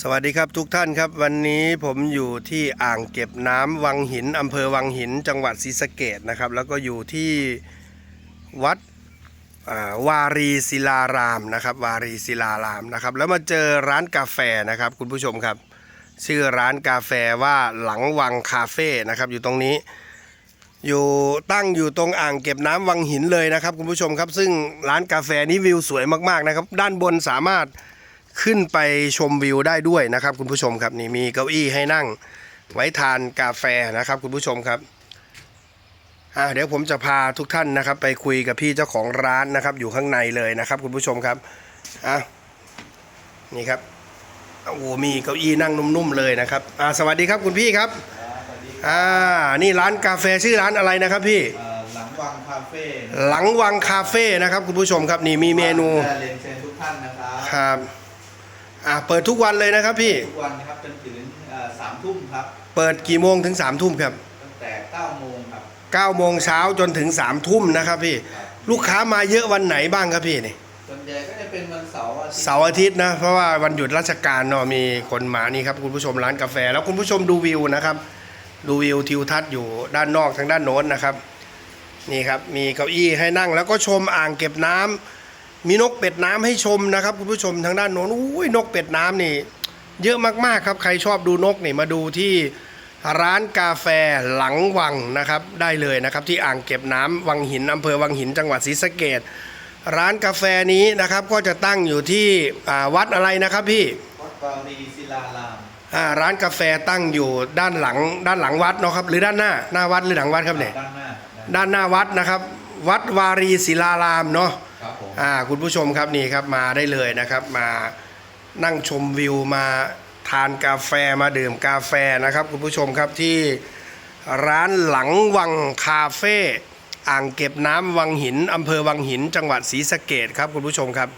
สวัสดีครับทุกท่านครับวันนี้ผมอยู่ที่อ่างเก็บน้ำวังหินอำเภอวังหินจังหวัดศรีสะเกดนะครับ แล้วก็อยู่ที่วัดวารีศิลารามนะครับ วารีศิลารามนะครับ แล้วมาเจอร้านกาแฟนะครับ คุณผู้ชมครับ ชื่อร้านกาแฟว่าหลังวังคาเฟ่นะครับ อยู่ตรงนี้ อยู่ตั้งอยู่ตรงอ่างเก็บน้ำวังหินเลยนะครับ คุณผู้ชมครับ ซึ่งร้านกาแฟนี้วิวสวยมากๆนะครับ ด้านบนสามารถ ขึ้นไปชมวิวได้ด้วยนะครับคุณผู้ชมครับนี่มีเก้าอี้ให้นั่งไว้ทานกาแฟนะครับคุณผู้ชมครับอ่าเดี๋ยวผมจะพาทุกท่านนะครับ ไปคุยกับพี่เจ้าของร้านนะครับ อยู่ข้างในเลยนะครับ คุณผู้ชมครับอะนี่ครับโอ้โหมีเก้าอี้นั่งนุ่มๆเลยนะครับอ่าสวัสดีครับคุณพี่ครับอ่านี่ร้านกาแฟชื่อร้านอะไรนะครับพี่เอ่อหลังวังคาเฟ่หลังวังคาเฟ่นะครับ คุณผู้ชมครับนี่มีเมนูเรียนเชิญทุกท่านนะครับครับ อ่าเปิดทุกวันเลยนะครับพี่ ทุกวันนะครับจนถึงสามทุ่มครับ เปิดกี่โมงถึง3ามทุ่มครับตั้งแต่เก้าโมงครับ9โมงเช้าจนถึง3ามทุ่มนะครับพี่ ครับลูกค้ามาเยอะวันไหนบ้างครับพี่นี่ ส่วนใหญ่ก็จะเป็นวันเสาร์อาทิตย์เสาร์อาทิตย์นะ เพราะว่าวันหยุดราชการเนาะมีคนมานี่ครับคุณผู้ชมร้านกาแฟ แล้วคุณผู้ชมดูวิวนะครับ ดูวิวทิวทัศน์อยู่ด้านนอกทางด้านโน้นนะครับ นี่ครับ มีเก้าอี้ให้นั่งแล้วก็ชมอ่างเก็บน้ำ มีนกเป็ดน้ำให้ชมนะครับคุณผู้ชมทางด้านโน้นอุ้ยนกเป็ดน้ำนี่ เยอะมากๆครับ ใครชอบดูนกนี่มาดูที่ร้านกาแฟหลังวังนะครับ ได้เลยนะครับที่อ่างเก็บน้ำวังหินอำเภอวังหินจังหวัดศรีสะเกดร้านกาแฟนี้นะครับก็จะตั้งอยู่ที่อ่าวัดอะไรนะครับพี่วัดวารีศิลารามอ่าร้านกาแฟตั้งอยู่ด้านหลังด้านหลังวัดเนาะครับหรือด้านหน้าหน้าวัดหรือหลังวัดครับเนี่ยด้านหน้าด้านหน้าวัดนะครับ วัดวารีศิลารามเนาะ ครับผมอ่าคุณผู้ชมครับนี่ครับมาได้เลยนะครับมานั่งชมวิวมาทานกาแฟมาดื่มกาแฟนะครับ คุณผู้ชมครับที่ร้านหลังวังคาเฟ่อ่างเก็บน้ำวังหินอำเภอวังหิน จังหวัดศรีสะเกดครับคุณผู้ชมครับ